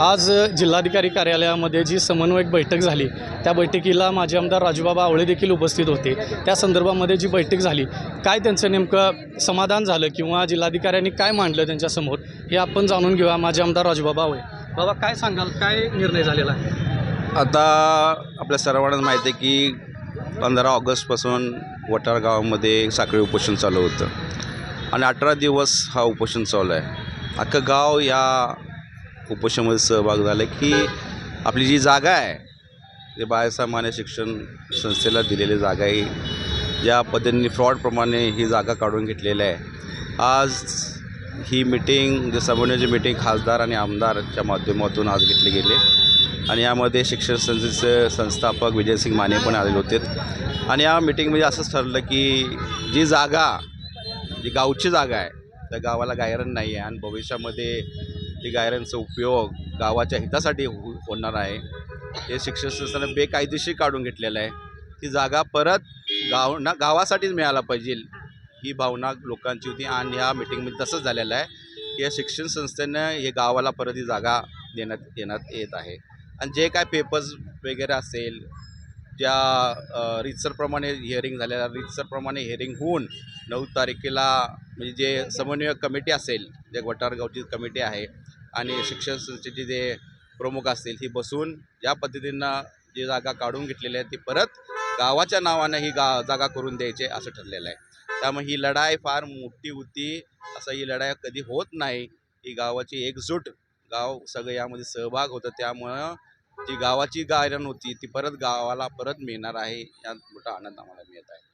आज जिल्हाधिकारी कार्यालयामध्ये जी समन्वयक बैठक झाली त्या बैठकीला माजी आमदार राजूबाबा आवळे देखील उपस्थित होते. त्या संदर्भामध्ये जी बैठक झाली काय त्यांचं नेमकं समाधान झालं किंवा जिल्हाधिकाऱ्यांनी काय मांडलं त्यांच्यासमोर हे आपण जाणून घेऊया माझे आमदार राजूबाबा आवळे. बाबा काय सांगाल? काय निर्णय झालेला आहे? आता आपल्या सर्वांना माहिती आहे की पंधरा ऑगस्टपासून वटार गावामध्ये साखळी उपोषण चालू होतं. आणि अठरा दिवस हा उपोषण चालू आहे. अख्खं गाव या उपोषणामध्ये सहभाग झाला की आपली जी जागा आहे जे बाळसामान्य शिक्षण संस्थेला दिलेली जागा आहे. ज्या पद्धतीने फ्रॉडप्रमाणे ही जागा काढून घेतलेली आहे. आज ही मिटिंग जे समन्वयाची मिटिंग खासदार आणि आमदारच्या माध्यमातून आज घेतली गेली. आणि यामध्ये शिक्षण संस्थेचे संस्थापक विजयसिंग माने पण आलेले होते. आणि या मिटिंगमध्ये असंच ठरलं की जी जागा जी गावची जागा आहे त्या गावाला गायरन नाही आहे आणि भविष्यामध्ये ती गायरांचा उपयोग गावाच्या हितासाठी हो होणार आहे. हे शिक्षण संस्थेनं बेकायदेशीर काढून घेतलेलं आहे. ती जागा परत गाव ना गावासाठीच मिळायला पाहिजे ही भावना लोकांची होती आणि ह्या मिटिंगमध्ये तसंच झालेलं आहे. की या शिक्षण संस्थेनं हे गावाला परत ही जागा देण्यात देण्यात येत आहे. आणि जे काय पेपर्स वगैरे असेल ज्या रितसरप्रमाणे रीतसरप्रमाणे हिअरिंग झालेल्या रीतसरप्रमाणे हिअरिंग होऊन नऊ तारखेला म्हणजे जे समन्वयक कमिटी असेल जे वटारगावची कमिटी आहे आणि शिक्षण संस्थेचे जे प्रमुख असतील ही बसून ज्या पद्धतीनं जी जागा काढून घेतलेली आहे ती परत गावाच्या नावानं ही गा जागा करून द्यायचे असं ठरलेलं आहे. त्यामुळे ही लढाई फार मोठी होती. असं ही लढाई कधी होत नाही. ही गावाची एकजूट गाव सगळं यामध्ये सहभाग होतं. त्यामुळं जी गावाची गायरन होती ती परत गावाला परत मिळणार आहे यात मोठा आनंद आम्हाला मिळत आहे.